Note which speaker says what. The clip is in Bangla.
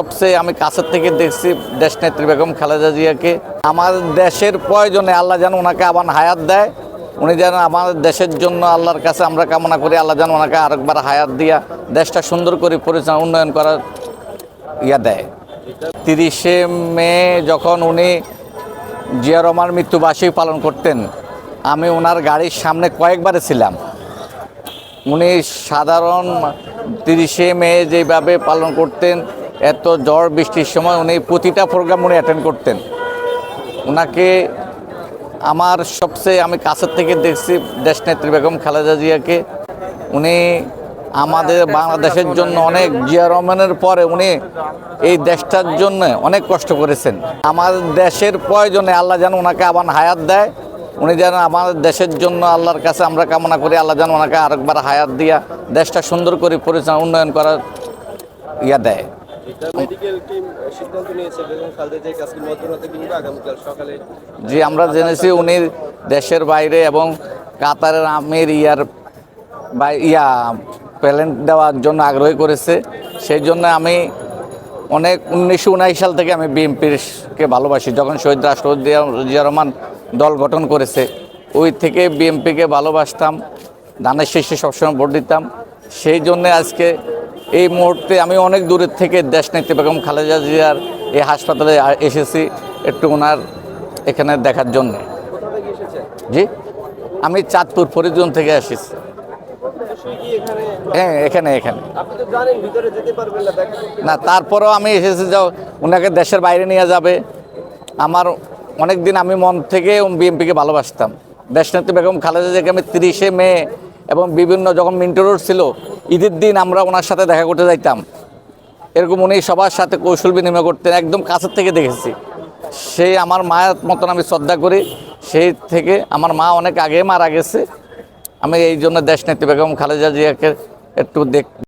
Speaker 1: সবচেয়ে আমি কাছের থেকে দেখছি দেশ নেত্রী বেগম খালেদা জিয়াকে। আমার দেশের প্রয়োজনে আল্লাহ যেন ওনাকে আবার হায়াত দেয়। উনি যেন আমাদের দেশের জন্য আল্লাহর কাছে আমরা কামনা করি, আল্লাহ যেন ওনাকে আরেকবার হায়াত দিয়া দেশটা সুন্দর করে পরিচালনা, উন্নয়ন করার ইয়া দেয়। তিরিশে মে যখন উনি জিয়া রহমান মৃত্যুবার্ষিকী পালন করতেন, আমি ওনার গাড়ির সামনে কয়েকবারে ছিলাম। উনি সাধারণ তিরিশে মে যেভাবে পালন করতেন এত ঝড় বৃষ্টির সময় উনি প্রতিটা প্রোগ্রাম উনি অ্যাটেন্ড করতেন। ওনাকে আমার সবচেয়ে আমি কাছের থেকে দেখছি দেশনেত্রী বেগম খালেদা জিয়াকে। উনি আমাদের বাংলাদেশের জন্য অনেক জিয়া রহমানের পরে উনি এই দেশটার জন্য অনেক কষ্ট করেছেন। আমার দেশের প্রয়োজনে আল্লাহ যেন ওনাকে আবার হায়াত দেয়। উনি যেন আমাদের দেশের জন্য আল্লাহর কাছে আমরা কামনা করি, আল্লাহ যেন ওনাকে আরেকবার হায়াত দিয়া দেশটা সুন্দর করে পরিচালনা, উন্নয়ন করার ইয়া দেয়। যে আমরা জেনেছি উনি দেশের বাইরে এবং কাতারের আমির ইয়ার বা ইয়া প্যালেন্ট দেওয়ার জন্য আগ্রহী করেছে। সেই জন্য আমি অনেক উনিশশো উনাশি সাল থেকে আমি বিএনপিকে ভালোবাসি। যখন শহীদ রাষ্ট্রপতি জিয়া রহমান দল গঠন করেছে ওই থেকে বিএনপিকে ভালোবাসতাম ধানের শীর্ষে সবসময় ভোট দিতাম। সেই জন্যে আজকে এই মুহূর্তে আমি অনেক দূরের থেকে দেশ নেত্রী বেগম খালেদা জিয়ার এই হাসপাতালে এসেছি একটু ওনার এখানে দেখার জন্য। জি? আমি চাঁদপুর ফরিদগঞ্জ থেকে এসেছি হ্যাঁ এখানে এখানে।
Speaker 2: না,
Speaker 1: তারপরেও আমি এসেছি, যাও, ওনাকে দেশের বাইরে নিয়ে যাবে। আমার অনেক দিন আমি মন থেকে বিএনপিকে ভালোবাসতাম। দেশনেত্রী বেগম খালেদা জিয়াকে আমি তিরিশে মে এবং বিভিন্ন যখন মিন্টো রোড ছিল, ঈদের দিন আমরা ওনার সাথে দেখা করতে যাইতাম। এরকম উনি সবার সাথে কৌশল বিনিময় করতেন, একদম কাছের থেকে দেখেছি। সেই আমার মায়ের মতন আমি শ্রদ্ধা করি, সেই থেকে আমার মা অনেক আগে মারা গেছে। আমি এই জন্য দেশ নেত্রী বেগম খালেদা জিয়াকে একটু দেখ